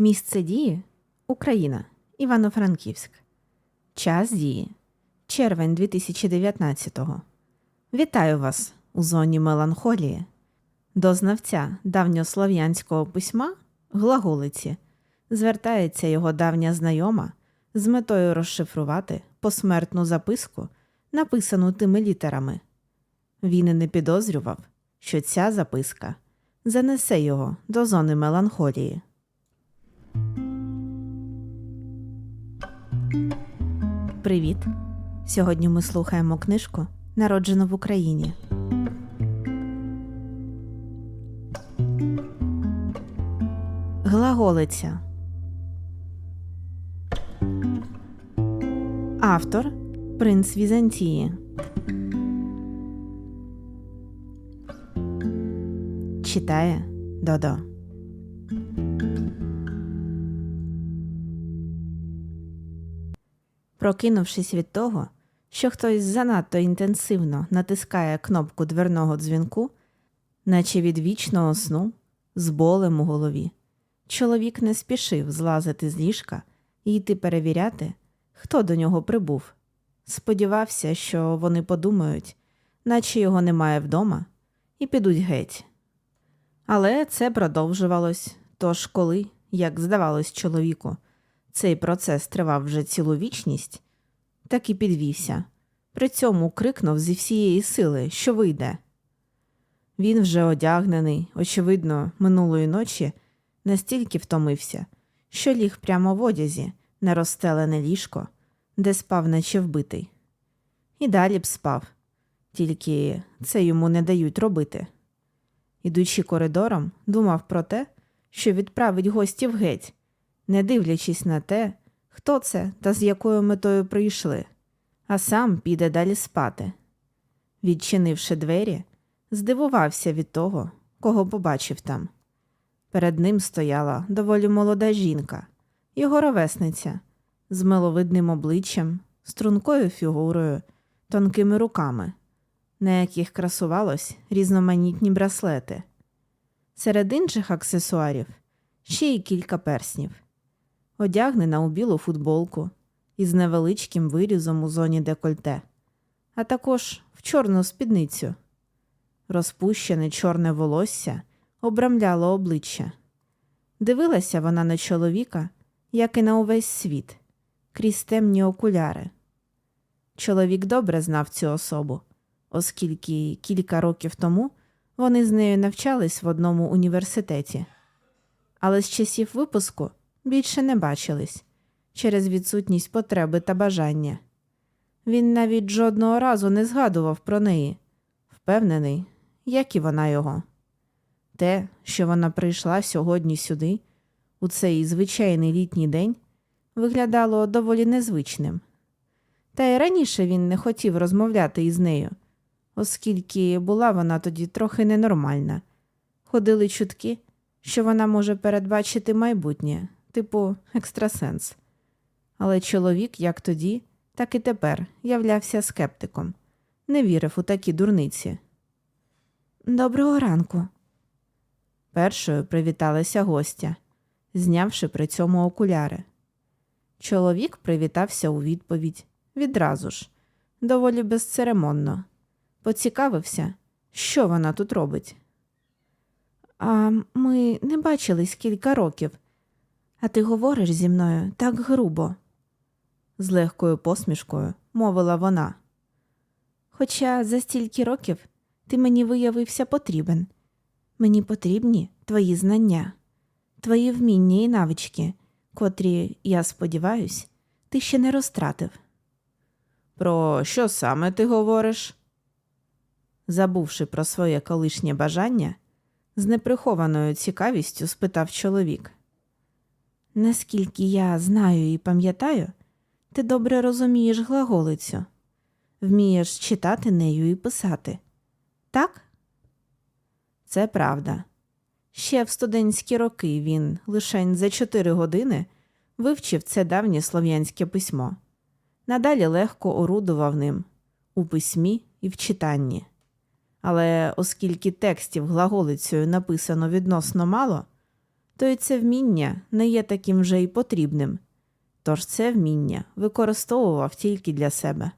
Місце дії Україна, Івано-Франківськ. Час дії червень 2019-го. Вітаю вас у зоні меланхолії. До знавця давньослов'янського письма глаголиці звертається його давня знайома з метою розшифрувати посмертну записку, написану тими літерами. Він і не підозрював, що ця записка занесе його до зони меланхолії. Привіт! Сьогодні ми слухаємо книжку Народжено в Україні. Глаголиця. Автор Принц Візантії. Читає Додо. Прокинувшись від того, що хтось занадто інтенсивно натискає кнопку дверного дзвінку, наче від вічного сну, з болем у голові, чоловік не спішив злазити з ліжка і йти перевіряти, хто до нього прибув. Сподівався, що вони подумають, наче його немає вдома, і підуть геть. Але це продовжувалось, тож коли, як здавалось чоловіку, цей процес тривав вже цілу вічність, так і підвівся. При цьому крикнув зі всієї сили, що вийде. Він вже одягнений, очевидно, минулої ночі настільки втомився, що ліг прямо в одязі на розстелене ліжко, де спав, наче вбитий. І далі б спав, тільки це йому не дають робити. Ідучи коридором, думав про те, що відправить гостів геть, не дивлячись на те, хто це та з якою метою прийшли, а сам піде далі спати. Відчинивши двері, здивувався від того, кого побачив там. Перед ним стояла доволі молода жінка, його ровесниця, з миловидним обличчям, стрункою фігурою, тонкими руками, на яких красувалось різноманітні браслети. Серед інших аксесуарів ще й кілька перснів одягнена у білу футболку із невеличким вирізом у зоні декольте, а також в чорну спідницю. Розпущене чорне волосся обрамляло обличчя. Дивилася вона на чоловіка, як і на увесь світ, крізь темні окуляри. Чоловік добре знав цю особу, оскільки кілька років тому вони з нею навчались в одному університеті. Але з часів випуску більше не бачились через відсутність потреби та бажання. Він навіть жодного разу не згадував про неї, впевнений, як і вона його. Те, що вона прийшла сьогодні сюди, у цей звичайний літній день, виглядало доволі незвичним. Та й раніше він не хотів розмовляти із нею, оскільки була вона тоді трохи ненормальна. Ходили чутки, що вона може передбачити майбутнє, типу екстрасенс. Але чоловік, як тоді, так і тепер являвся скептиком, не вірив у такі дурниці. Доброго ранку. Першою привіталася гостя, знявши при цьому окуляри. Чоловік привітався у відповідь відразу ж, доволі безцеремонно, поцікавився, що вона тут робить. А ми не бачились кілька років, а ти говориш зі мною так грубо, з легкою посмішкою мовила вона. Хоча за стільки років ти мені виявився потрібен. Мені потрібні твої знання, твої вміння і навички, котрі, я сподіваюсь, ти ще не розтратив. Про що саме ти говориш? Забувши про своє колишнє бажання, з неприхованою цікавістю спитав чоловік. Наскільки я знаю і пам'ятаю, ти добре розумієш глаголицю, вмієш читати нею і писати. Так? Це правда. Ще в студентські роки він лишень за чотири години вивчив це давнє слов'янське письмо. Надалі легко орудував ним у письмі і в читанні. Але оскільки текстів глаголицею написано відносно мало, то й це вміння не є таким вже й потрібним. Тож це вміння використовував тільки для себе.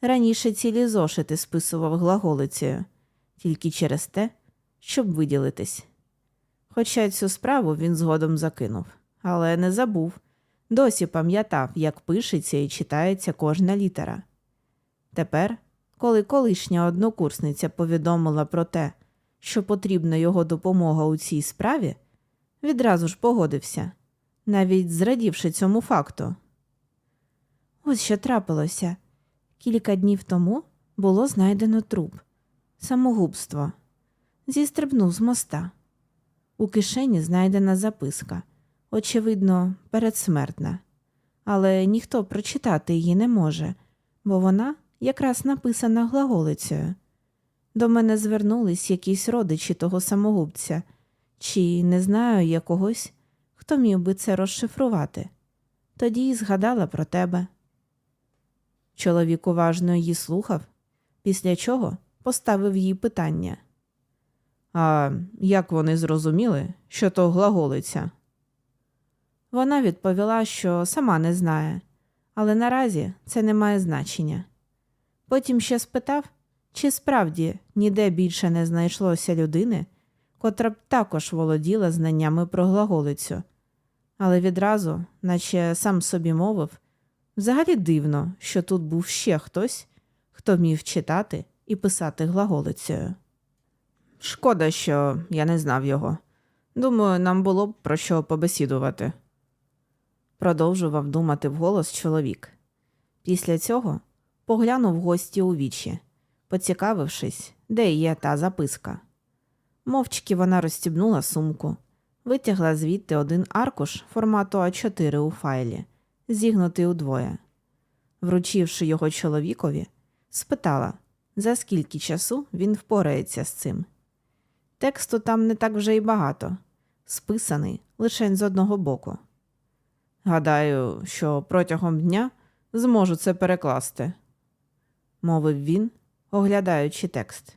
Раніше цілі зошити списував глаголицею, тільки через те, щоб виділитись. Хоча цю справу він згодом закинув, але не забув, досі пам'ятав, як пишеться і читається кожна літера. Тепер, коли колишня однокурсниця повідомила про те, що потрібна його допомога у цій справі, відразу ж погодився, навіть зрадівши цьому факту. Ось що трапилося. Кілька днів тому було знайдено труп, самогубство. Зістрибнув з моста. У кишені знайдена записка, очевидно, передсмертна, але ніхто прочитати її не може, бо вона якраз написана глаголицею. До мене звернулись якісь родичі того самогубця, чи не знаю я когось, хто міг би це розшифрувати. Тоді й згадала про тебе. Чоловік уважно її слухав, після чого поставив їй питання. А як вони зрозуміли, що то глаголиця? Вона відповіла, що сама не знає, але наразі це не має значення. Потім ще спитав, чи справді ніде більше не знайшлося людини, котра б також володіла знаннями про глаголицю, але відразу, наче сам собі мовив, взагалі дивно, що тут був ще хтось, хто вмів читати і писати глаголицею. Шкода, що я не знав його. Думаю, нам було б про що побесідувати. Продовжував думати вголос чоловік. Після цього поглянув гості у вічі, поцікавившись, де є та записка. Мовчки вона розстібнула сумку, витягла звідти один аркуш формату А4 у файлі, зігнутий удвоє. Вручивши його чоловікові, спитала, за скільки часу він впорається з цим. Тексту там не так вже й багато, списаний лише з одного боку. Гадаю, що протягом дня зможу це перекласти, мовив він, оглядаючи текст.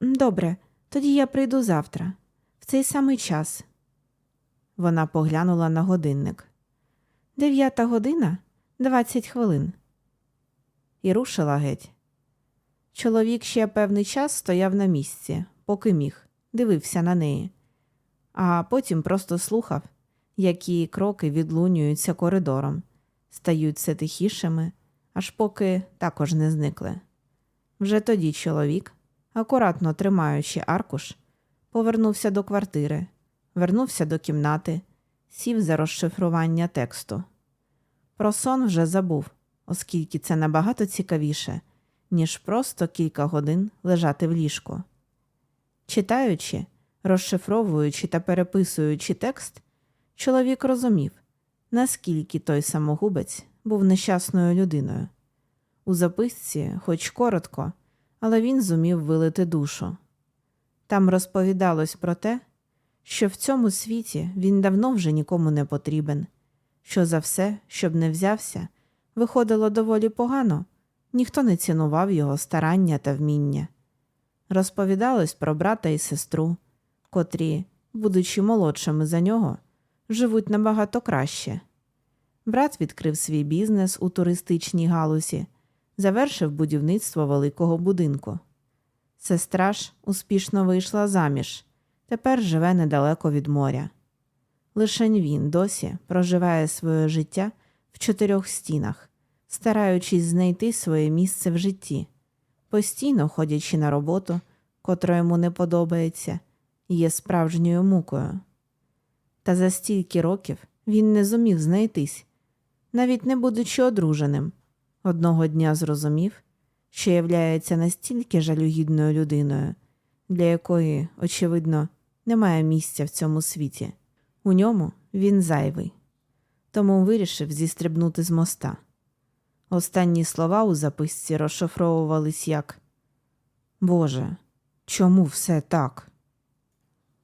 Добре, тоді я прийду завтра, в цей самий час. Вона поглянула на годинник. Дев'ята година двадцять хвилин. І рушила геть. Чоловік ще певний час стояв на місці, поки міг, дивився на неї, а потім просто слухав, які кроки відлунюються коридором, стають все тихішими, аж поки також не зникли. Вже тоді чоловік, акуратно тримаючи аркуш, повернувся до квартири, вернувся до кімнати, сів за розшифрування тексту. Про сон вже забув, оскільки це набагато цікавіше, ніж просто кілька годин лежати в ліжку. Читаючи, розшифровуючи та переписуючи текст, чоловік розумів, наскільки той самогубець був нещасною людиною. У записці, хоч коротко, але він зумів вилити душу. Там розповідалось про те, що в цьому світі він давно вже нікому не потрібен, що за все, щоб не взявся, виходило доволі погано, ніхто не цінував його старання та вміння. Розповідалось про брата і сестру, котрі, будучи молодшими за нього, живуть набагато краще. Брат відкрив свій бізнес у туристичній галузі, завершив будівництво великого будинку. Сестра ж успішно вийшла заміж, тепер живе недалеко від моря. Лишень він досі проживає своє життя в чотирьох стінах, стараючись знайти своє місце в житті, постійно ходячи на роботу, котра йому не подобається, є справжньою мукою. Та за стільки років він не зумів знайтись, навіть не будучи одруженим, одного дня зрозумів, що являється настільки жалюгідною людиною, для якої, очевидно, немає місця в цьому світі. У ньому він зайвий, тому вирішив зістрибнути з моста. Останні слова у записці розшифровувались як Боже, чому все так?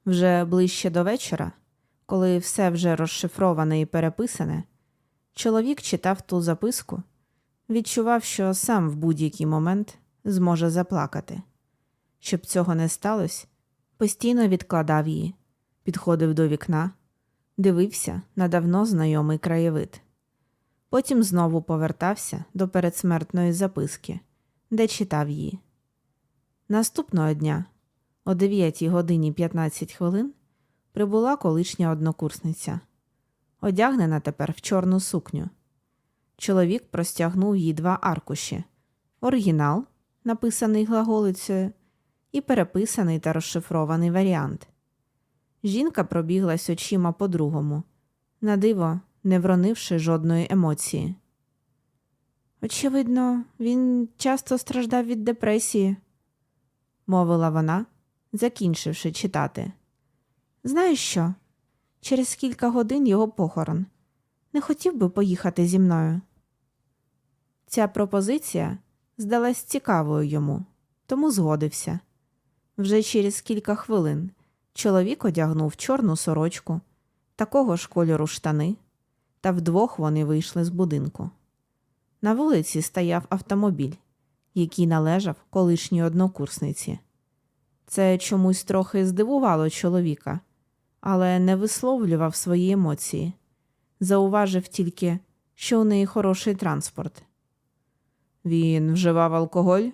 Вже ближче до вечора, коли все вже розшифроване і переписане, чоловік читав ту записку, відчував, що сам в будь-який момент зможе заплакати. Щоб цього не сталося, постійно відкладав її, підходив до вікна, дивився на давно знайомий краєвид. Потім знову повертався до передсмертної записки, де читав її. Наступного дня, о 9 годині 15 хвилин, прибула колишня однокурсниця, одягнена тепер в чорну сукню. Чоловік простягнув їй два аркуші: оригінал, написаний глаголицею, і переписаний та розшифрований варіант. Жінка пробіглась очима по другому, на диво, не вронивши жодної емоції. Очевидно, він часто страждав від депресії, мовила вона, закінчивши читати. Знаєш що? Через кілька годин його похорон. Не хотів би поїхати зі мною. Ця пропозиція здалась цікавою йому, тому згодився. Вже через кілька хвилин чоловік одягнув чорну сорочку, такого ж кольору штани, та вдвох вони вийшли з будинку. На вулиці стояв автомобіль, який належав колишній однокурсниці. Це чомусь трохи здивувало чоловіка, але не висловлював свої емоції. Зауважив тільки, що у неї хороший транспорт. Він вживав алкоголь?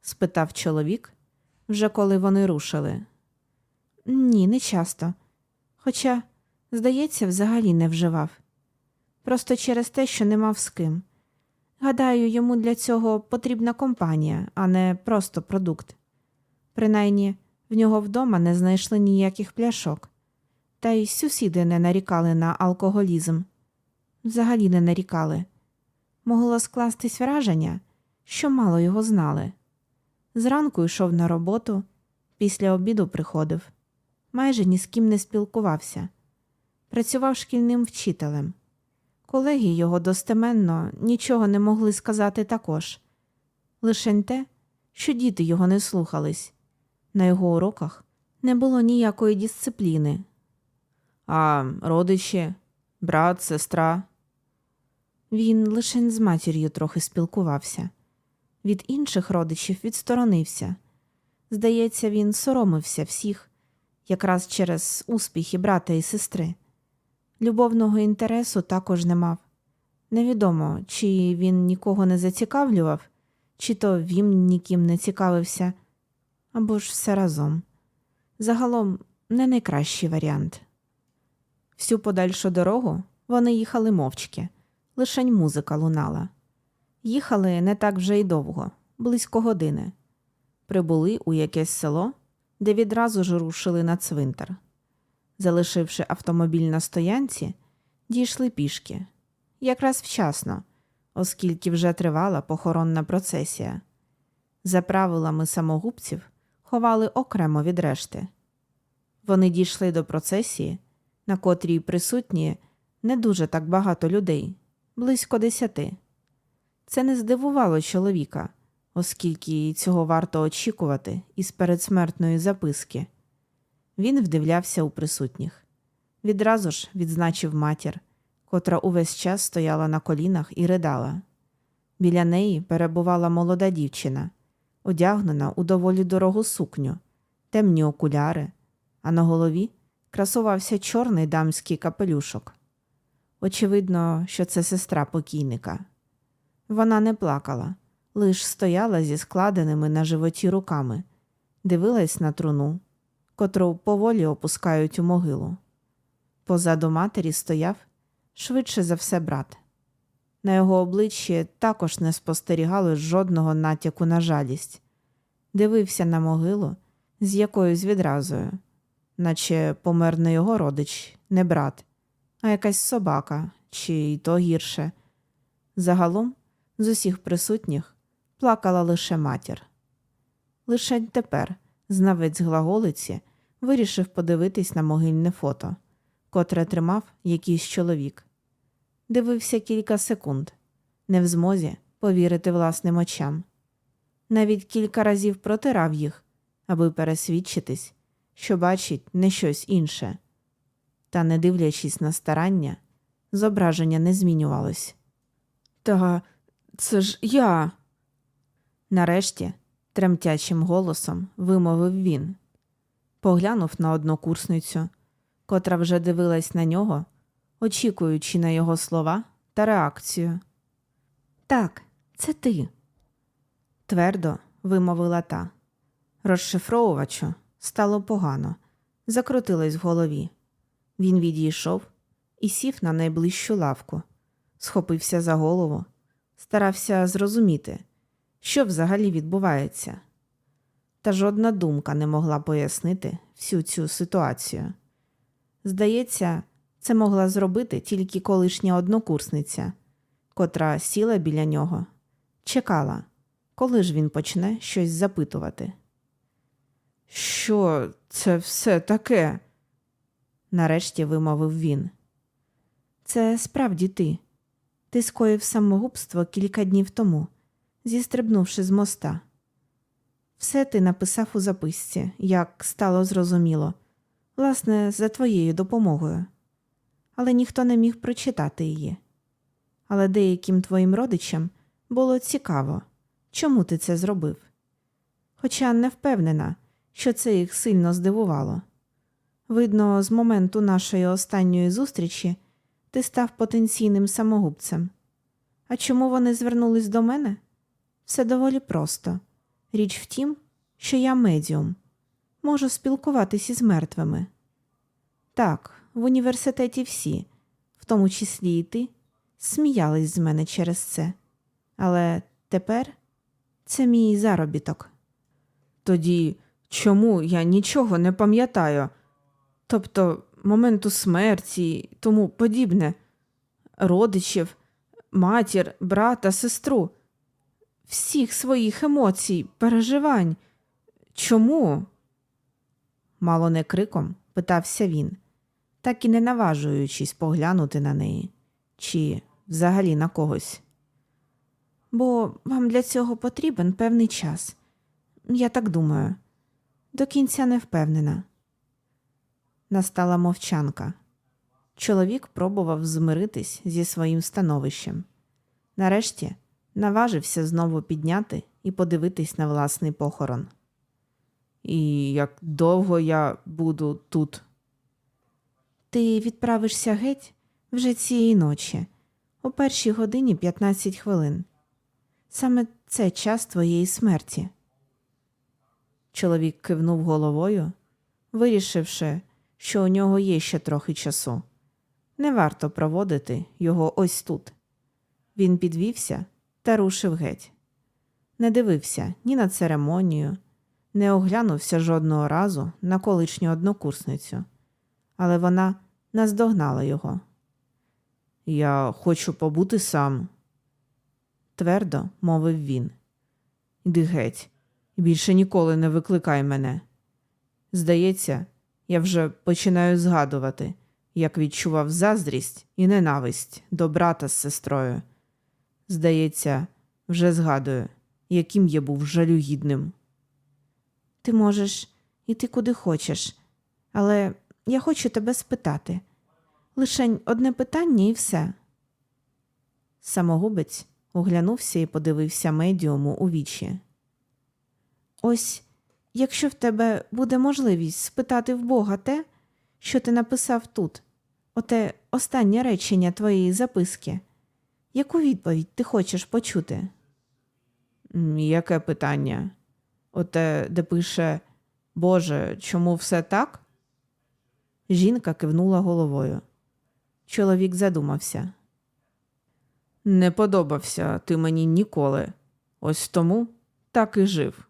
спитав чоловік, вже коли вони рушили. Ні, не часто. Хоча, здається, взагалі не вживав. Просто через те, що не мав з ким. Гадаю, йому для цього потрібна компанія, а не просто продукт. Принаймні, в нього вдома не знайшли ніяких пляшок, та й сусіди не нарікали на алкоголізм. Взагалі не нарікали. Могло скластись враження, що мало його знали. Зранку йшов на роботу, після обіду приходив, майже ні з ким не спілкувався. Працював шкільним вчителем. Колеги його достеменно нічого не могли сказати також. Лишень те, що діти його не слухались. На його уроках не було ніякої дисципліни. А родичі, брат, сестра. Він лише з матір'ю трохи спілкувався. Від інших родичів відсторонився. Здається, він соромився всіх, якраз через успіхи брата і сестри. Любовного інтересу також не мав. Невідомо, чи він нікого не зацікавлював, чи то він ніким не цікавився, або ж все разом. Загалом не найкращий варіант. Всю подальшу дорогу вони їхали мовчки, лишень музика лунала. Їхали не так вже й довго, близько години. Прибули у якесь село, де відразу ж рушили на цвинтар. Залишивши автомобіль на стоянці, дійшли пішки. Якраз вчасно, оскільки вже тривала похоронна процесія. За правилами самогубців ховали окремо від решти. Вони дійшли до процесії, на котрій присутні не дуже так багато людей, близько десяти. Це не здивувало чоловіка, оскільки цього варто очікувати із передсмертної записки. Він вдивлявся у присутніх. Відразу ж відзначив матір, котра увесь час стояла на колінах і ридала. Біля неї перебувала молода дівчина, одягнена у доволі дорогу сукню, темні окуляри, а на голові красувався чорний дамський капелюшок. Очевидно, що це сестра покійника. Вона не плакала, лиш стояла зі складеними на животі руками, дивилась на труну, котру поволі опускають у могилу. Позаду матері стояв швидше за все брат. На його обличчі також не спостерігалось жодного натяку на жалість. Дивився на могилу з якоюсь відразою, наче помер не його родич, не брат, а якась собака, чи й то гірше. Загалом, з усіх присутніх, плакала лише матір. Лише тепер знавець глаголиці вирішив подивитись на могильне фото, котре тримав якийсь чоловік. Дивився кілька секунд, не в змозі повірити власним очам. Навіть кілька разів протирав їх, аби пересвідчитись, що бачить не щось інше. Та, не дивлячись на старання, зображення не змінювалось. Та це ж я. Нарешті, тремтячим голосом вимовив він. Поглянув на однокурсницю, котра вже дивилась на нього, очікуючи на його слова та реакцію. Так, це ти. Твердо вимовила та. Розшифровувачу стало погано, закрутилось в голові. Він відійшов і сів на найближчу лавку, схопився за голову, старався зрозуміти, що взагалі відбувається. Та жодна думка не могла пояснити всю цю ситуацію. Здається, це могла зробити тільки колишня однокурсниця, котра сіла біля нього, чекала, коли ж він почне щось запитувати. Що це все таке? нарешті вимовив він. Це справді ти. Ти скоїв самогубство кілька днів тому, зістрибнувши з моста. Все ти написав у записці, як стало зрозуміло, власне, за твоєю допомогою. Але ніхто не міг прочитати її. Але деяким твоїм родичам було цікаво, чому ти це зробив. Хоча не впевнена, що це їх сильно здивувало. Видно, з моменту нашої останньої зустрічі ти став потенційним самогубцем. А чому вони звернулись до мене? Все доволі просто. Річ в тім, що я медіум, можу спілкуватись із мертвими. Так, в університеті всі, в тому числі і ти, сміялись з мене через це. Але тепер це мій заробіток. Тоді чому я нічого не пам'ятаю? Тобто моменту смерті тому подібне, родичів, матір, брата, сестру, всіх своїх емоцій, переживань. Чому? Мало не криком питався він, так і не наважуючись поглянути на неї, чи взагалі на когось. Бо вам для цього потрібен певний час. Я так думаю, до кінця не впевнена. Настала мовчанка. Чоловік пробував змиритись зі своїм становищем. Нарешті наважився знову підняти і подивитись на власний похорон. І як довго я буду тут? Ти відправишся геть вже цієї ночі, о першій годині 15 хвилин. Саме це час твоєї смерті. Чоловік кивнув головою, вирішивши, що у нього є ще трохи часу. Не варто проводити його ось тут. Він підвівся та рушив геть. Не дивився ні на церемонію, не оглянувся жодного разу на колишню однокурсницю, але вона наздогнала його. Я хочу побути сам, твердо мовив він. Іди геть, більше ніколи не викликай мене. Здається, я вже починаю згадувати, як відчував заздрість і ненависть до брата з сестрою. Здається, вже згадую, яким я був жалюгідним. Ти можеш іти куди хочеш, але я хочу тебе спитати. Лишень одне питання і все. Самогубець оглянувся і подивився медіуму у вічі. Ось якщо в тебе буде можливість спитати в Бога те, що ти написав тут, оте останнє речення твоєї записки, яку відповідь ти хочеш почути? Яке питання? Оте, де пише Боже, чому все так? Жінка кивнула головою. Чоловік задумався. Не подобався ти мені ніколи. Ось тому так і жив.